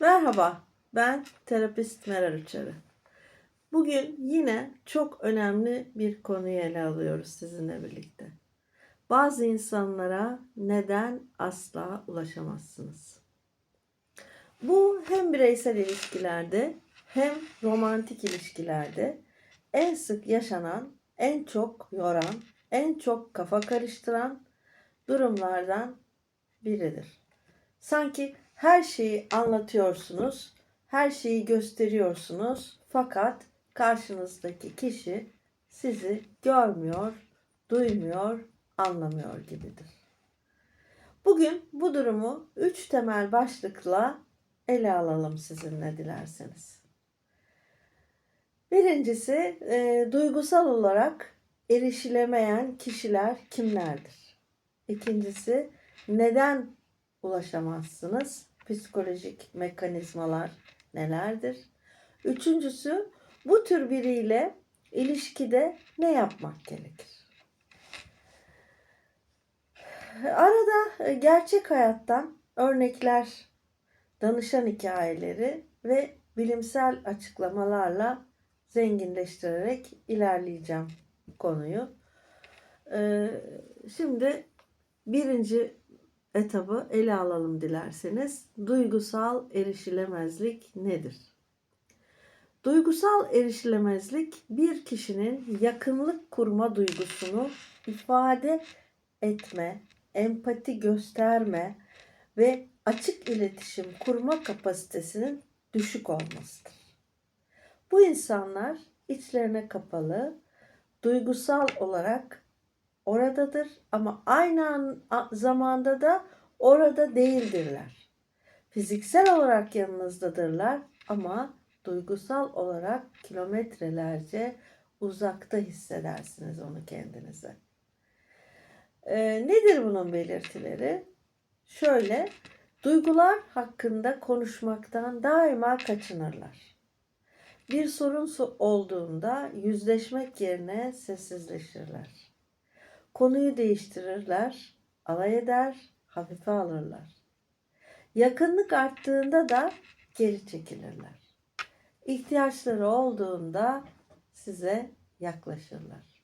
Merhaba, ben terapist Meral Uçarı. Bugün yine çok önemli bir konuyu ele alıyoruz sizinle birlikte. Bazı insanlara neden asla ulaşamazsınız? Bu hem bireysel ilişkilerde hem romantik ilişkilerde en sık yaşanan, en çok yoran, en çok kafa karıştıran durumlardan biridir. Sanki her şeyi anlatıyorsunuz, her şeyi gösteriyorsunuz fakat karşınızdaki kişi sizi görmüyor, duymuyor, anlamıyor gibidir. Bugün bu durumu üç temel başlıkla ele alalım sizinle dilerseniz. Birincisi e, duygusal olarak erişilemeyen kişiler kimlerdir? İkincisi neden ulaşamazsınız? Psikolojik mekanizmalar nelerdir? Üçüncüsü bu tür biriyle ilişkide ne yapmak gerekir? Arada gerçek hayattan örnekler, danışan hikayeleri ve bilimsel açıklamalarla zenginleştirerek ilerleyeceğim konuyu. Ee, şimdi birinci etabı ele alalım dilerseniz. Duygusal erişilemezlik nedir? Duygusal erişilemezlik bir kişinin yakınlık kurma duygusunu ifade etme, empati gösterme ve açık iletişim kurma kapasitesinin düşük olmasıdır. Bu insanlar içlerine kapalı, duygusal olarak oradadır ama aynı an, zamanda da orada değildirler. Fiziksel olarak yanınızdadırlar ama duygusal olarak kilometrelerce uzakta hissedersiniz onu kendinize. Ee, nedir bunun belirtileri? Şöyle, duygular hakkında konuşmaktan daima kaçınırlar. Bir sorun olduğunda yüzleşmek yerine sessizleşirler. Konuyu değiştirirler, alay eder, hafife alırlar. Yakınlık arttığında da geri çekilirler. İhtiyaçları olduğunda size yaklaşırlar.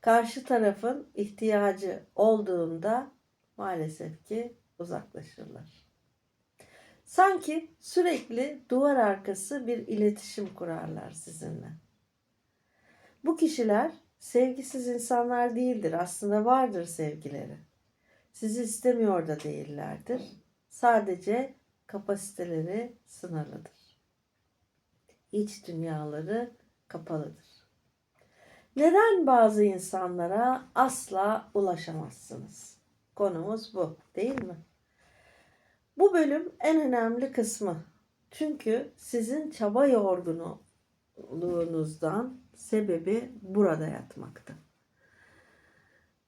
Karşı tarafın ihtiyacı olduğunda maalesef ki uzaklaşırlar. Sanki sürekli duvar arkası bir iletişim kurarlar sizinle. Bu kişiler sevgisiz insanlar değildir. Aslında vardır sevgileri. Sizi istemiyor da değillerdir. Sadece kapasiteleri sınırlıdır. İç dünyaları kapalıdır. Neden bazı insanlara asla ulaşamazsınız? Konumuz bu, değil mi? Bu bölüm en önemli kısmı. Çünkü sizin çaba yorgunluğunuzdan sebebi burada yatmakta.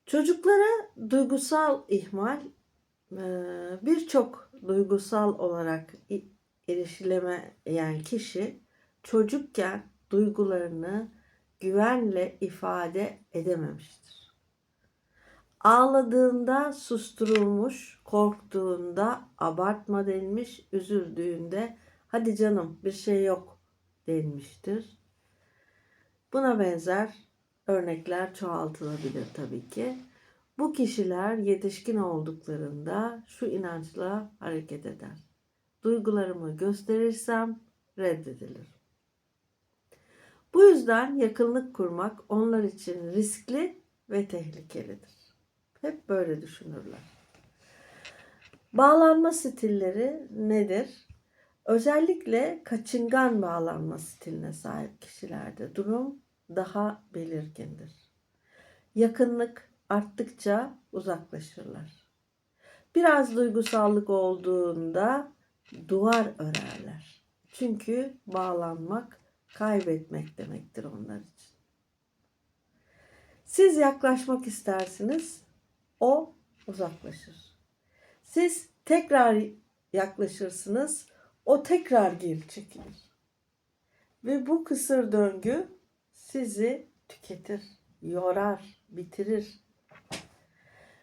Çocuklara duygusal ihmal e, birçok duygusal olarak erişilemeyen kişi çocukken duygularını güvenle ifade edememiştir. Ağladığında susturulmuş, korktuğunda abartma denmiş, üzüldüğünde hadi canım bir şey yok denmiştir. Buna benzer örnekler çoğaltılabilir tabii ki. Bu kişiler yetişkin olduklarında şu inançla hareket eder. Duygularımı gösterirsem reddedilir. Bu yüzden yakınlık kurmak onlar için riskli ve tehlikelidir. Hep böyle düşünürler. Bağlanma stilleri nedir? Özellikle kaçıngan bağlanma stiline sahip kişilerde durum daha belirgindir. Yakınlık arttıkça uzaklaşırlar. Biraz duygusallık olduğunda duvar örerler. Çünkü bağlanmak kaybetmek demektir onlar için. Siz yaklaşmak istersiniz, o uzaklaşır. Siz tekrar yaklaşırsınız, o tekrar geri çekilir. Ve bu kısır döngü sizi tüketir, yorar, bitirir.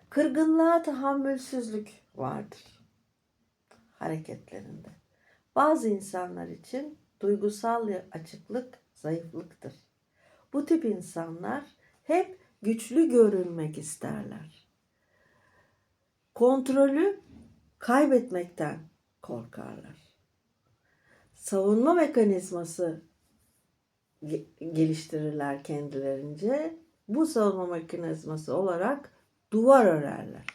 Kırgınlığa tahammülsüzlük vardır hareketlerinde. Bazı insanlar için duygusal açıklık zayıflıktır. Bu tip insanlar hep güçlü görünmek isterler. Kontrolü kaybetmekten korkarlar. Savunma mekanizması ge- geliştirirler kendilerince. Bu savunma mekanizması olarak duvar örerler.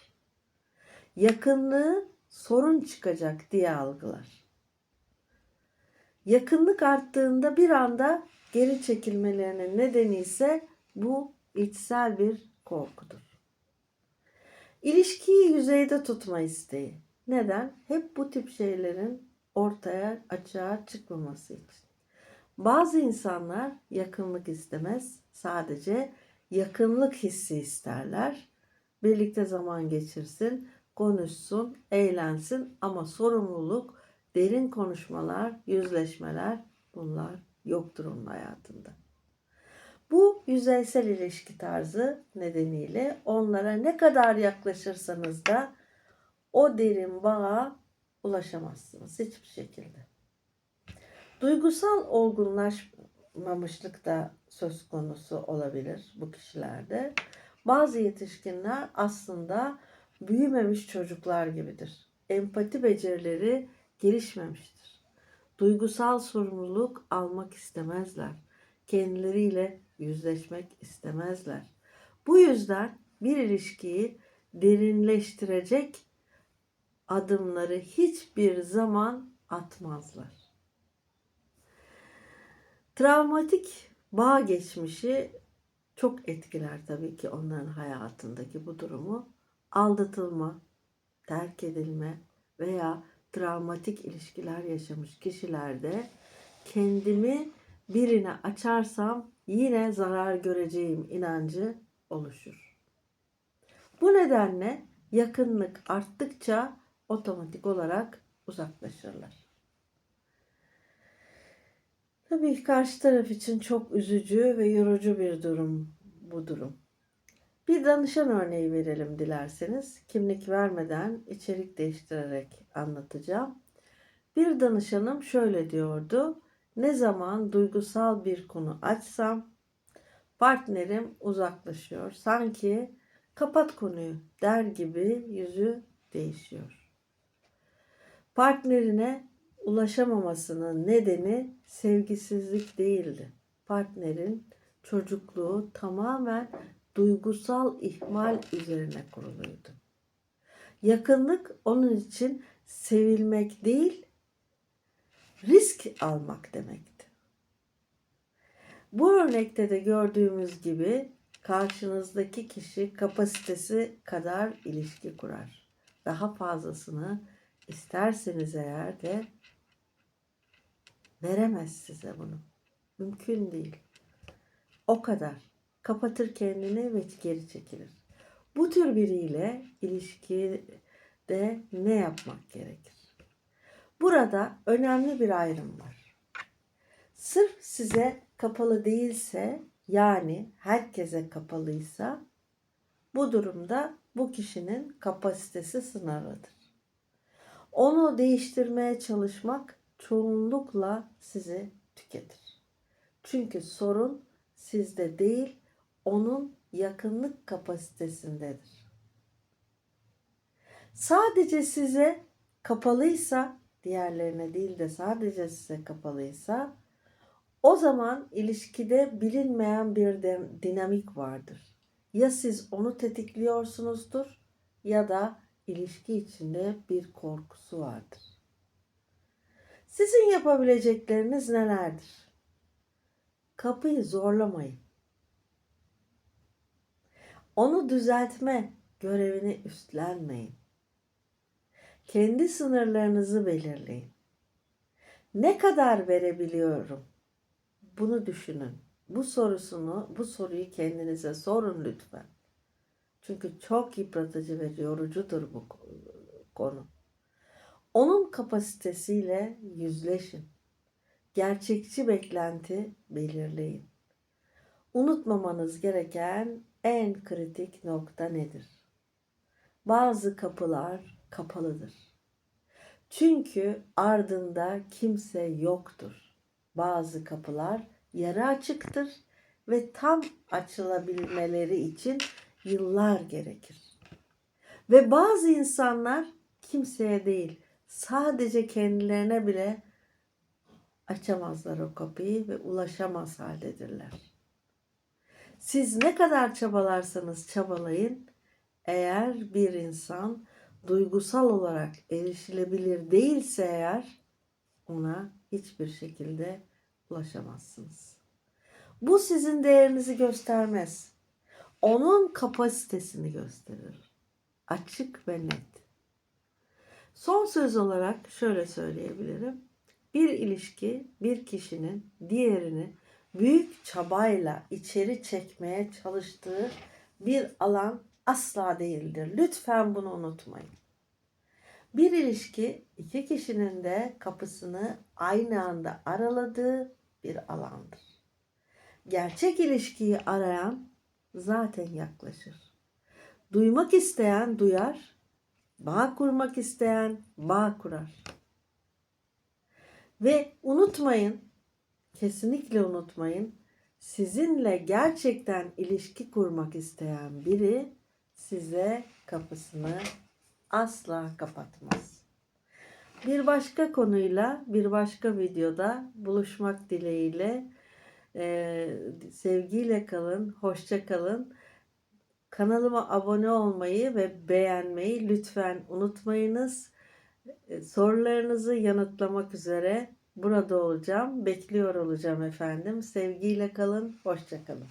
Yakınlığı sorun çıkacak diye algılar. Yakınlık arttığında bir anda geri çekilmelerinin nedeni ise bu içsel bir korkudur. İlişkiyi yüzeyde tutma isteği. Neden? Hep bu tip şeylerin ortaya açığa çıkmaması için. Bazı insanlar yakınlık istemez, sadece yakınlık hissi isterler. Birlikte zaman geçirsin, konuşsun, eğlensin ama sorumluluk, derin konuşmalar, yüzleşmeler bunlar yoktur onun hayatında. Bu yüzeysel ilişki tarzı nedeniyle onlara ne kadar yaklaşırsanız da o derin bağa ulaşamazsınız hiçbir şekilde. Duygusal olgunlaşmamışlık da söz konusu olabilir bu kişilerde. Bazı yetişkinler aslında büyümemiş çocuklar gibidir. Empati becerileri gelişmemiştir. Duygusal sorumluluk almak istemezler. Kendileriyle yüzleşmek istemezler. Bu yüzden bir ilişkiyi derinleştirecek adımları hiçbir zaman atmazlar. Travmatik bağ geçmişi çok etkiler tabii ki onların hayatındaki bu durumu. Aldatılma, terk edilme veya travmatik ilişkiler yaşamış kişilerde kendimi birine açarsam yine zarar göreceğim inancı oluşur. Bu nedenle yakınlık arttıkça otomatik olarak uzaklaşırlar. Tabii karşı taraf için çok üzücü ve yorucu bir durum bu durum. Bir danışan örneği verelim dilerseniz. Kimlik vermeden içerik değiştirerek anlatacağım. Bir danışanım şöyle diyordu. Ne zaman duygusal bir konu açsam partnerim uzaklaşıyor. Sanki kapat konuyu der gibi yüzü değişiyor. Partnerine ulaşamamasının nedeni sevgisizlik değildi. Partnerin çocukluğu tamamen duygusal ihmal üzerine kuruluydu. Yakınlık onun için sevilmek değil, risk almak demekti. Bu örnekte de gördüğümüz gibi karşınızdaki kişi kapasitesi kadar ilişki kurar. Daha fazlasını isterseniz eğer de veremez size bunu. Mümkün değil. O kadar. Kapatır kendini ve geri çekilir. Bu tür biriyle ilişkide ne yapmak gerekir? Burada önemli bir ayrım var. Sırf size kapalı değilse yani herkese kapalıysa bu durumda bu kişinin kapasitesi sınırlıdır. Onu değiştirmeye çalışmak çoğunlukla sizi tüketir. Çünkü sorun sizde değil, onun yakınlık kapasitesindedir. Sadece size kapalıysa, diğerlerine değil de sadece size kapalıysa, o zaman ilişkide bilinmeyen bir dinamik vardır. Ya siz onu tetikliyorsunuzdur ya da ilişki içinde bir korkusu vardır. Sizin yapabilecekleriniz nelerdir? Kapıyı zorlamayın. Onu düzeltme görevini üstlenmeyin. Kendi sınırlarınızı belirleyin. Ne kadar verebiliyorum? Bunu düşünün. Bu sorusunu, bu soruyu kendinize sorun lütfen. Çünkü çok yıpratıcı ve yorucudur bu konu. Onun kapasitesiyle yüzleşin. Gerçekçi beklenti belirleyin. Unutmamanız gereken en kritik nokta nedir? Bazı kapılar kapalıdır. Çünkü ardında kimse yoktur. Bazı kapılar yarı açıktır ve tam açılabilmeleri için yıllar gerekir. Ve bazı insanlar kimseye değil, sadece kendilerine bile açamazlar o kapıyı ve ulaşamaz haldedirler. Siz ne kadar çabalarsanız çabalayın, eğer bir insan duygusal olarak erişilebilir değilse eğer ona hiçbir şekilde ulaşamazsınız. Bu sizin değerinizi göstermez. Onun kapasitesini gösterir. Açık ve net. Son söz olarak şöyle söyleyebilirim. Bir ilişki bir kişinin diğerini büyük çabayla içeri çekmeye çalıştığı bir alan asla değildir. Lütfen bunu unutmayın. Bir ilişki iki kişinin de kapısını aynı anda araladığı bir alandır. Gerçek ilişkiyi arayan zaten yaklaşır. Duymak isteyen duyar, bağ kurmak isteyen bağ kurar. Ve unutmayın, kesinlikle unutmayın, sizinle gerçekten ilişki kurmak isteyen biri size kapısını asla kapatmaz. Bir başka konuyla bir başka videoda buluşmak dileğiyle e, sevgiyle kalın, hoşça kalın. Kanalıma abone olmayı ve beğenmeyi lütfen unutmayınız. Sorularınızı yanıtlamak üzere burada olacağım. Bekliyor olacağım efendim. Sevgiyle kalın, hoşça kalın.